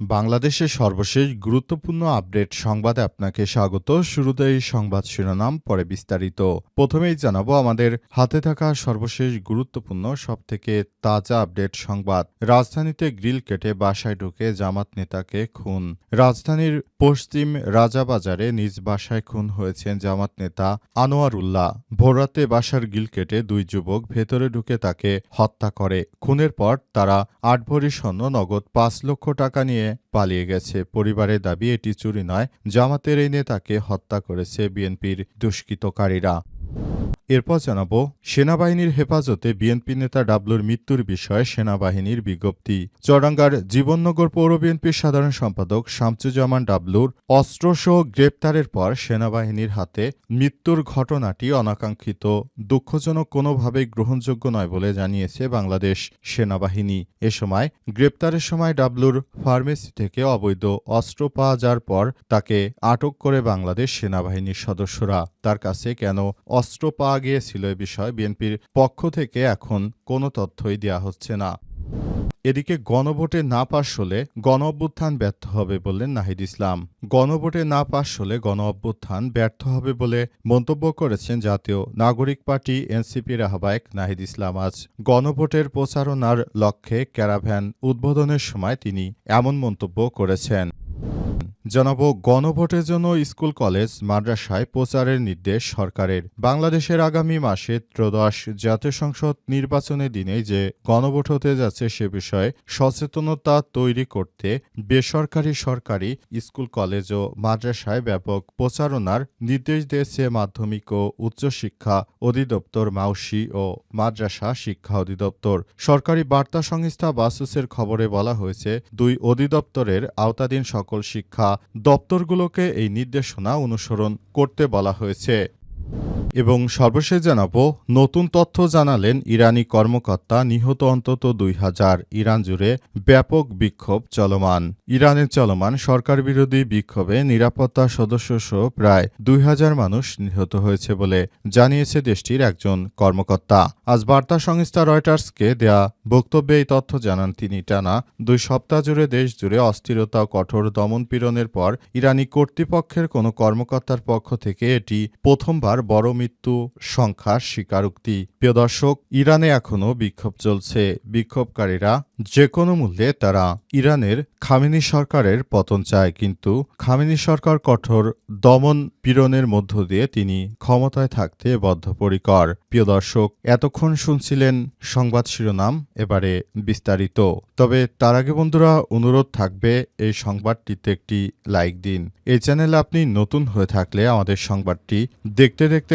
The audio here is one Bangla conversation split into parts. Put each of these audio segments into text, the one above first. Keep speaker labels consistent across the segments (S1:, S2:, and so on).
S1: বাংলাদেশের সর্বশেষ গুরুত্বপূর্ণ আপডেট সংবাদে আপনাকে স্বাগত। শুরুতে এই সংবাদ শিরোনাম, পরে বিস্তারিত। প্রথমেই জানাব আমাদের হাতে থাকা সর্বশেষ গুরুত্বপূর্ণ, সবথেকে তাজা আপডেট সংবাদ। রাজধানীতে গ্রিল কেটে বাসায় ঢুকে জামাত নেতাকে খুন। রাজধানীর পশ্চিম রাজাবাজারে নিজ বাসায় খুন হয়েছেন জামাত নেতা আনোয়ার উল্লাহ ভোররাতে বাসার গ্রিল কেটে দুই যুবক ভেতরে ঢুকে তাকে হত্যা করে। খুনের পর তারা আট ভরি স্বর্ণ, নগদ পাঁচ লক্ষ টাকা নিয়ে পালিয়ে গেছে। পরিবারের দাবি এটি চুরি নয়। জামাতের এই নেতাকে হত্যা করেছে বিএনপির দুষ্কৃতকারীরা। এরপর জানাব, সেনাবাহিনীর হেফাজতে বিএনপি নেতা ডাবলুর মৃত্যুর বিষয়ে সেনাবাহিনীর বিজ্ঞপ্তি। চৌরাঙ্গার জীবননগর পৌর বিএনপির সাধারণ সম্পাদক শামসুজ্জামান ডাবলুর অস্ত্রসহ গ্রেপ্তারের পর সেনাবাহিনীর হাতে মৃত্যুর ঘটনাটি অনাকাঙ্ক্ষিত। দুঃখজনক কোনোভাবেই গ্রহণযোগ্য নয় বলে জানিয়েছে বাংলাদেশ সেনাবাহিনী। এ সময় গ্রেপ্তারের সময় ডাবলুর ফার্মেসি থেকে অবৈধ অস্ত্র পাওয়া যাওয়ার পর তাকে আটক করে বাংলাদেশ সেনাবাহিনীর সদস্যরা। তার কাছে কেন অস্ত্র পাওয়া গিয়েছিল এ বিষয়ে বিএনপির পক্ষ থেকে এখন কোনো তথ্যই দেওয়া হচ্ছে না। এদিকে গণভোটে না পাশ হলে গণ অভ্যুত্থান ব্যর্থ হবে বললেন নাহিদ ইসলাম। গণভোটে না পাশ হলে গণ অভ্যুত্থান ব্যর্থ হবে বলে মন্তব্য করেছেন জাতীয় নাগরিক পার্টি এনসিপির আহ্বায়ক নাহিদ ইসলাম। আজ গণভোটের প্রচারণার লক্ষ্যে ক্যারাভ্যান উদ্বোধনের সময় তিনি এমন মন্তব্য করেছেন। জানাব, গণভোটের জন্য স্কুল, কলেজ, মাদ্রাসায় প্রচারের নির্দেশ সরকারের। বাংলাদেশের আগামী মাসে ত্রয়োদশ জাতীয় সংসদ নির্বাচনের দিনে যে গণভোট হতে যাচ্ছে সে বিষয়ে সচেতনতা তৈরি করতে বেসরকারি, সরকারি স্কুল, কলেজ ও মাদ্রাসায় ব্যাপক প্রচারণার নির্দেশ দিয়েছে মাধ্যমিক ও উচ্চশিক্ষা অধিদপ্তর, মাউসি ও মাদ্রাসা শিক্ষা অধিদপ্তর। সরকারি বার্তা সংস্থা বাসুসের খবরে বলা হয়েছে, দুই অধিদপ্তরের আওতাধীন সকল শিক্ষা দপ্তরগুলোকে এই নির্দেশনা অনুসরণ করতে বলা হয়েছে। এবং সর্বশেষ জানাব, নতুন তথ্য জানালেন ইরানি কর্মকর্তা নিহত অন্তত দুই হাজার ইরান জুড়ে ব্যাপক বিক্ষোভ চলমান। ইরানের চলমান সরকার বিরোধী বিক্ষোভে নিরাপত্তা সদস্যসহ প্রায় দুই হাজার মানুষ নিহত হয়েছে বলে জানিয়েছে দেশটির একজন কর্মকর্তা। আজ বার্তা সংস্থা রয়টার্সকে দেয়া বক্তব্যে এই তথ্য জানান তিনি। টানা দুই সপ্তাহ জুড়ে দেশ জুড়ে অস্থিরতা, কঠোর দমনপীড়নের পর ইরানি কর্তৃপক্ষের কোনো কর্মকর্তার পক্ষ থেকে এটি প্রথমবার বড় মৃত্যু সংখ্যার স্বীকারোক্তি। প্রিয় দর্শক, ইরানে এখনও বিক্ষোভ চলছে। বিক্ষোভকারীরা যে কোনো মূল্যে তারা ইরানের খামেনি সরকারের পতন চায়, কিন্তু খামেনি সরকার কঠোর দমন পীড়নের মধ্য দিয়ে তিনি ক্ষমতায় থাকতে বদ্ধপরিকর। প্রিয় দর্শক, এতক্ষণ শুনছিলেন সংবাদ শিরোনাম, এবারে বিস্তারিত। তবে তার আগে বন্ধুরা, অনুরোধ থাকবে এই সংবাদটিতে একটি লাইক দিন। এই চ্যানেলে আপনি নতুন হয়ে থাকলে আমাদের সংবাদটি দেখতে দেখতে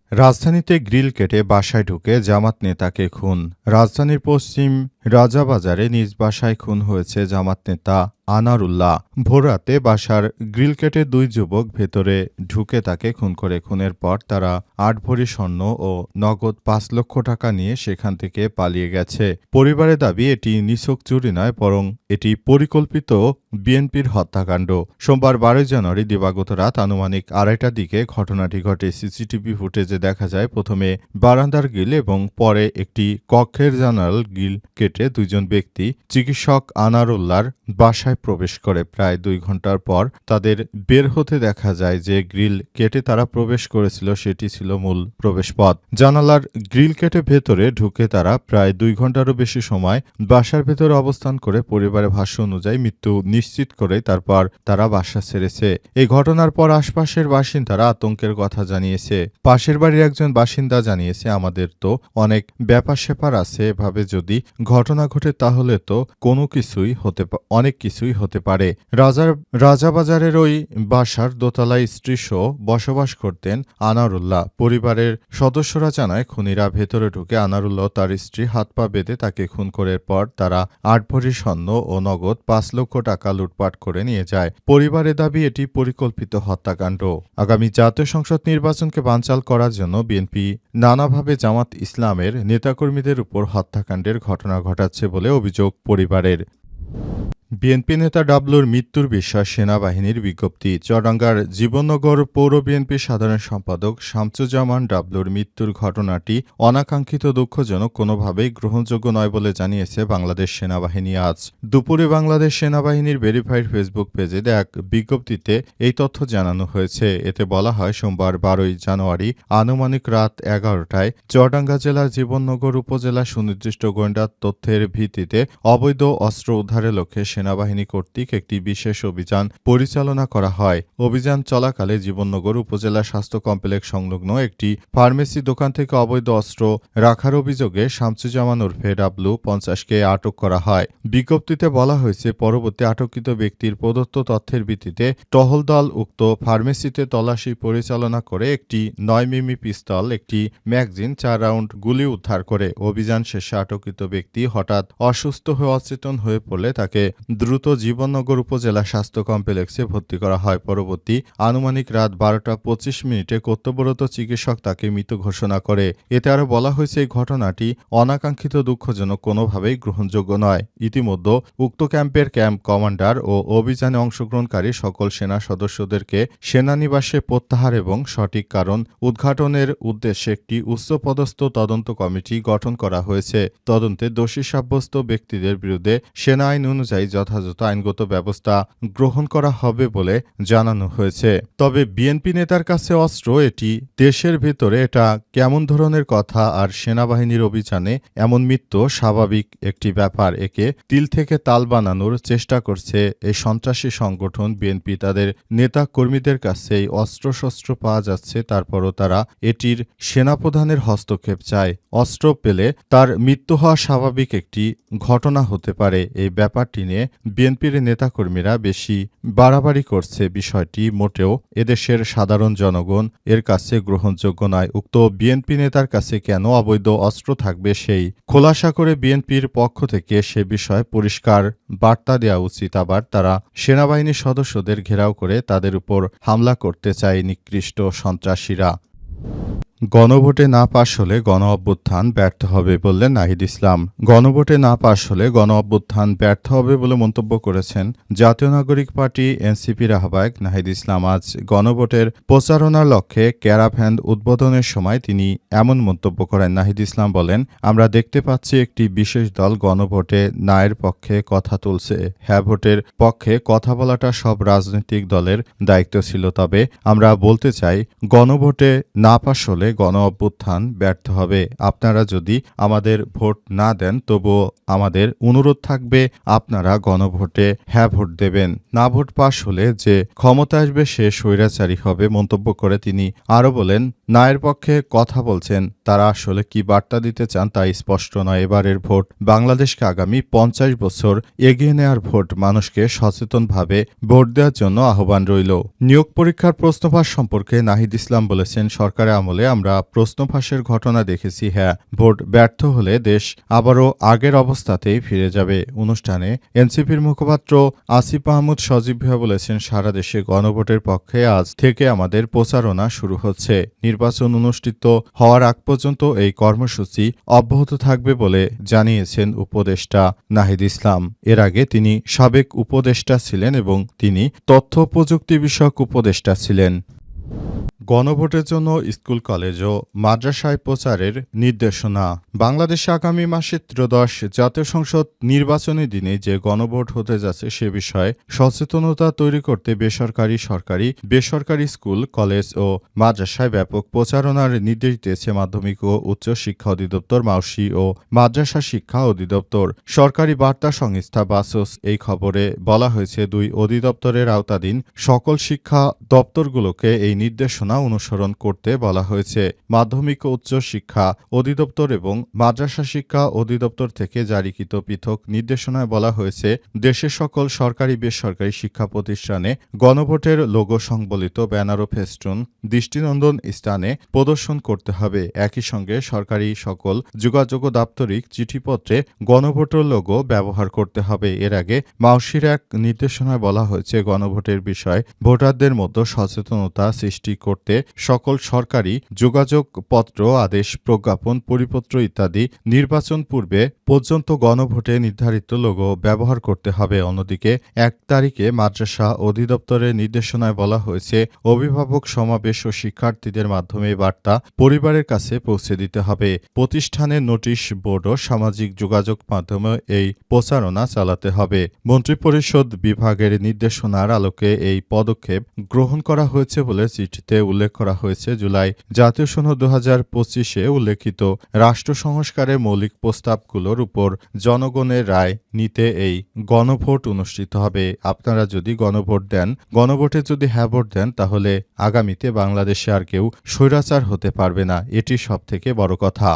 S1: রাজধানীতে গ্রিল কেটে বাসায় ঢুকে জামাত নেতাকে খুন। রাজধানীর পশ্চিম রাজাবাজারে নিজ বাসায় খুন হয়েছে জামাত নেতা আনারুল্লাহ। ভোররাতে বাসার গ্রিল কেটে দুই যুবক ভেতরে ঢুকে তাকে খুন করে। খুনের পর তারা আট ভরি স্বর্ণ ও নগদ পাঁচ লক্ষ টাকা নিয়ে সেখান থেকে পালিয়ে গেছে। পরিবারের দাবি, এটি নিছক চুরি নয়, বরং এটি পরিকল্পিত বিএনপির হত্যাকাণ্ড। সোমবার বারোই জানুয়ারি দিবাগত রাত আনুমানিক আড়াইটার দিকে ঘটনাটি ঘটে। সিসিটিভি ফুটেজে দেখা যায়, প্রথমে বারান্দার গিল এবং পরে একটি কক্ষের জানাল গিল কেটে দুইজন ব্যক্তি চিকিৎসক আনারুল্লার বাসায় প্রবেশ করে। প্রায় দুই ঘণ্টার পর তাদের বের হতে দেখা যায় যে গ্রিল কেটে তারা প্রবেশ করেছিল, সেটি ছিল মূল প্রবেশপথ। জানালার গ্রিল কেটে ভেতরে ঢুকে তারা প্রায় দুই ঘন্টারও বেশি সময় বাসার ভেতরে অবস্থান করে পরিবারের ভাষ্য অনুযায়ী মৃত্যু নিশ্চিত করে তারপর তারা বাসা ছেড়েছে। এই ঘটনার পর আশপাশের বাসিন্দারা আতঙ্কের কথা জানিয়েছে। পাশের বাড়ির একজন বাসিন্দা জানিয়েছে, আমাদের তো অনেক ব্যাপার স্যাপার আছে, এভাবে যদি ঘর ঘটনা ঘটে তাহলে তো কোনো কিছুই হতে অনেক কিছুই হতে পারে। রাজার, রাজাবাজারের ওই বাসার দোতলায় স্ত্রীসহ বসবাস করতেন আনারুল্লাহ। পরিবারের সদস্যরা জানায়, খুনিরা ভেতরে ঢুকে আনারুল্লাহ তার স্ত্রী হাত পা বেঁধে তাকে খুন করার পর তারা আট ভরি স্বর্ণ ও নগদ পাঁচ লক্ষ টাকা লুটপাট করে নিয়ে যায়। পরিবারের দাবি, এটি পরিকল্পিত হত্যাকাণ্ড। আগামী জাতীয় সংসদ নির্বাচনকে বানচাল করার জন্য বিএনপি নানাভাবে জামাত ইসলামের নেতাকর্মীদের উপর হত্যাকাণ্ডের ঘটনা ঘটাচ্ছে বলে অভিযোগ পরিবারের। বিএনপি নেতা ডাবলুর মৃত্যুর বিষয়ে সেনাবাহিনীর বিজ্ঞপ্তি। চুয়াডাঙ্গার জীবননগর পৌর বিএনপি সাধারণ সম্পাদক শামসুজ্জামান ডাবলুর মৃত্যুর ঘটনাটি অনাকাঙ্ক্ষিত দুঃখজনক কোনোভাবেই গ্রহণযোগ্য নয় বলে জানিয়েছে বাংলাদেশ সেনাবাহিনী আজ। দুপুরে বাংলাদেশ সেনাবাহিনীর ভেরিফাইড ফেসবুক পেজে এক বিজ্ঞপ্তিতে এই তথ্য জানানো হয়েছে। এতে বলা হয়, সোমবার বারোই জানুয়ারি আনুমানিক রাত এগারোটায় চুয়াডাঙ্গা জেলার জীবননগর উপজেলা সুনির্দিষ্ট গোয়েন্দা তথ্যের ভিত্তিতে অবৈধ অস্ত্র উদ্ধারের লক্ষ্যে সেনাবাহিনী কর্তৃক একটি বিশেষ অভিযান পরিচালনা করা হয়। অভিযান চলাকালে জীবননগর উপজেলা স্বাস্থ্য কমপ্লেক্স সংলগ্ন একটি ফার্মেসি দোকান থেকে অবৈধ অস্ত্র রাখার অভিযোগে শামসুজ্জামান ওরফে ডাবলু পঞ্চাশকে আটক করা হয়। বিজ্ঞপ্তিতে বলা হয়েছে, পরবর্তী আটককৃত ব্যক্তির প্রদত্ত তথ্যের ভিত্তিতে টহল দল উক্ত ফার্মেসিতে তল্লাশি পরিচালনা করে একটি নয় মিমি পিস্তল, একটি ম্যাগজিন, চার রাউন্ড গুলি উদ্ধার করে। অভিযান শেষে আটককৃত ব্যক্তি হঠাৎ অসুস্থ হয়ে অচেতন হয়ে পড়লে তাকে দ্রুত জীবননগর উপজেলা স্বাস্থ্য কমপ্লেক্সে ভর্তি করা হয়। পরবর্তী আনুমানিক রাত বারোটা পঁচিশ মিনিটে কর্তব্যরত চিকিৎসক তাকে মৃত ঘোষণা করে। এতে আরও বলা হয়েছে, এই ঘটনাটি অনাকাঙ্ক্ষিত দুঃখজনক কোনোভাবেই গ্রহণযোগ্য নয়। ইতিমধ্যে উক্ত ক্যাম্পের ক্যাম্প কমান্ডার ও অভিযানে অংশগ্রহণকারী সকল সেনা সদস্যদেরকে সেনানিবাসে প্রত্যাহার এবং সঠিক কারণ উদ্ঘাটনের উদ্দেশ্যে একটি উচ্চপদস্থ তদন্ত কমিটি গঠন করা হয়েছে। তদন্তে দোষী সাব্যস্ত ব্যক্তিদের বিরুদ্ধে সেনা আইন অনুযায়ী যথাযথ আইনগত ব্যবস্থা গ্রহণ করা হবে বলে জানানো হয়েছে। তবে বিএনপি নেতার কাছে অস্ত্র, এটি দেশের ভেতরে এটা কেমন ধরনের কথা আর সেনাবাহিনীর অভিযানে এমন মৃত্যু স্বাভাবিক একটি ব্যাপার, একে তিল থেকে তাল বানানোর চেষ্টা করছে এই সন্ত্রাসী সংগঠন বিএনপি। তাদের নেতা কর্মীদের কাছে এই অস্ত্রশস্ত্র পাওয়া যাচ্ছে, তারপরও তারা এটির সেনাপ্রধানের হস্তক্ষেপ চায়। অস্ত্র পেলে তার মৃত্যু হওয়া স্বাভাবিক একটি ঘটনা হতে পারে, এই ব্যাপারটি নিয়ে বিএনপির নেতাকর্মীরা বেশি বাড়াবাড়ি করছে বিষয়টি। মোটেও এদেশের সাধারণ জনগণ এর কাছে গ্রহণযোগ্য নয়। উক্ত বিএনপি নেতার কাছে কেন অবৈধ অস্ত্র থাকবে সেই খোলাসা করে বিএনপির পক্ষ থেকে সে বিষয়ে পরিষ্কার বার্তা দেওয়া উচিত। আবার তারা সেনাবাহিনীর সদস্যদের ঘেরাও করে তাদের উপর হামলা করতে চায় নিকৃষ্ট সন্ত্রাসীরা। গণভোটে না পাশ হলে গণ অভ্যুত্থান ব্যর্থ হবে বললেন নাহিদ ইসলাম। গণভোটে না পাশ হলে গণ অভ্যুত্থান ব্যর্থ হবে বলে মন্তব্য করেছেন জাতীয় নাগরিক পার্টি এনসিপির আহ্বায়ক নাহিদ ইসলাম। আজ গণভোটের প্রচারণার লক্ষ্যে ক্যারাভ্যান উদ্বোধনের সময় তিনি এমন মন্তব্য করেন। নাহিদ ইসলাম বলেন, আমরা দেখতে পাচ্ছি একটি বিশেষ দল গণভোটে নায়ের পক্ষে কথা তুলছে। হ্যাঁ ভোটের পক্ষে কথা বলাটা সব রাজনৈতিক দলের দায়িত্ব ছিল। তবে আমরা বলতে চাই, গণভোটে না পাশ হলে গণ অভ্যুত্থান ব্যর্থ হবে। আপনারা যদি আমাদের ভোট না দেন, তবুও আমাদের অনুরোধ থাকবে, আপনারা গণভোটে হ্যাঁ ভোট দেবেন। না ভোট পাশ হলে যে ক্ষমতা আসবে, সে স্বৈরাচারী হবে, মন্তব্য করে তিনি আরও বলেন নায়ের পক্ষে কথা বলছেন, তারা আসলে কি বার্তা দিতে চান তা স্পষ্ট নয়। এবারের ভোট বাংলাদেশকে আগামী পঞ্চাশ বছর এগিয়ে নেওয়ার ভোট মানুষকে সচেতনভাবে ভোট দেওয়ার জন্য আহ্বান রইল। নিয়োগ পরীক্ষার প্রশ্নফাঁস সম্পর্কে নাহিদ ইসলাম বলেছেন, সরকারের আমলে আমরা প্রশ্নফাঁসের ঘটনা দেখেছি হ্যাঁ ভোট ব্যর্থ হলে দেশ আবারও আগের অবস্থাতেই ফিরে যাবে। অনুষ্ঠানে এনসিপির মুখপাত্র আসিফ মাহমুদ সজীব বলেছেন, সারা দেশে গণভোটের পক্ষে আজ থেকে আমাদের প্রচারণা শুরু হচ্ছে। অনুষ্ঠিত হওয়ার আগ পর্যন্ত এই কর্মসূচি অব্যাহত থাকবে বলে জানিয়েছেন উপদেষ্টা নাহিদ ইসলাম। এর আগে তিনি সাবেক উপদেষ্টা ছিলেন এবং তিনি তথ্য প্রযুক্তি বিষয়ক উপদেষ্টা ছিলেন। গণভোটের জন্য স্কুল, কলেজ ও মাদ্রাসায় প্রচারের নির্দেশনা। বাংলাদেশে আগামী মাসে ত্রয়োদশ জাতীয় সংসদ নির্বাচনী দিনে যে গণভোট হতে যাচ্ছে সে বিষয়ে সচেতনতা তৈরি করতে বেসরকারি, সরকারি, বেসরকারি স্কুল, কলেজ ও মাদ্রাসায় ব্যাপক প্রচারণার নির্দেশ দিয়েছে মাধ্যমিক ও উচ্চ শিক্ষা অধিদপ্তর, মাউসি ও মাদ্রাসা শিক্ষা অধিদপ্তর। সরকারি বার্তা সংস্থা বাসস এই খবরে বলা হয়েছে, দুই অধিদপ্তরের আওতাধীন সকল শিক্ষা দপ্তরগুলোকে এই নির্দেশনা নির্দেশনা অনুসরণ করতে বলা হয়েছে। মাধ্যমিক ও উচ্চ শিক্ষা অধিদপ্তর এবং মাদ্রাসা শিক্ষা অধিদপ্তর থেকে জারিকৃত পৃথক নির্দেশনায় বলা হয়েছে, দেশের সকল সরকারি বেসরকারি শিক্ষা প্রতিষ্ঠানে গণভোটের লোগো সংবলিত ব্যানার ও ফেস্টুন, দৃষ্টিনন্দন স্থানে প্রদর্শন করতে হবে। একই সঙ্গে সরকারি সকল যোগাযোগ দাপ্তরিক চিঠিপত্রে গণভোটের লোগো ব্যবহার করতে হবে। এর আগে মাউসির এক নির্দেশনায় বলা হয়েছে, গণভোটের বিষয়ে ভোটারদের মধ্যে সচেতনতা সৃষ্টি করতে সকল সরকারি যোগাযোগ পত্র, আদেশ, প্রজ্ঞাপন, পরিপত্র ইত্যাদি নির্বাচন পূর্বে পর্যন্ত গণভোটে নির্ধারিত লোগো ব্যবহার করতে হবে। অন্যদিকে, এক তারিখে মাদ্রাসা অধিদপ্তরের নির্দেশনায় বলা হয়েছে, অভিভাবক সমাবেশ ও শিক্ষার্থীদের মাধ্যমে বার্তা পরিবারের কাছে পৌঁছে দিতে হবে। প্রতিষ্ঠানের নোটিশ বোর্ড ও সামাজিক যোগাযোগ মাধ্যমে এই প্রচারণা চালাতে হবে। মন্ত্রিপরিষদ বিভাগের নির্দেশনার আলোকে এই পদক্ষেপ গ্রহণ করা হয়েছে বলে চিঠিতে উল্লেখ করা হয়েছে, জুলাই জাতীয় সনদ দু হাজার পঁচিশে উল্লেখিত রাষ্ট্র সংস্কারের মৌলিক প্রস্তাবগুলোর উপর জনগণের রায় নিতে এই গণভোট অনুষ্ঠিত হবে। আপনারা যদি গণভোট দেন, গণভোটে যদি হ্যাঁ ভোট দেন, তাহলে আগামীতে বাংলাদেশে আর কেউ স্বৈরাচার হতে পারবে না। এটি সবথেকে বড় কথা।